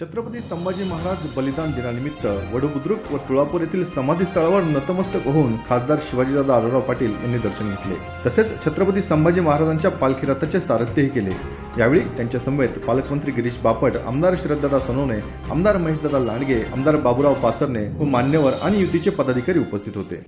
छत्रपती संभाजी महाराज बलिदान दिनानिमित्त वडबुद्रुक व तुळापूर येथील समाधीस्थळावर नतमस्तक होऊन खासदार शिवाजीदादा आढळराव पाटील यांनी दर्शन घेतले. तसेच छत्रपती संभाजी महाराजांच्या पालखी रथाचे सारथ्यही केले. यावेळी त्यांच्या समवेत पालकमंत्री गिरीश बापट आमदार शरददादा सोनवणे आमदार महेशदादा लांडगे आमदार बाबुराव पाचरणे व मान्यवर आणि युतीचे पदाधिकारी उपस्थित होते.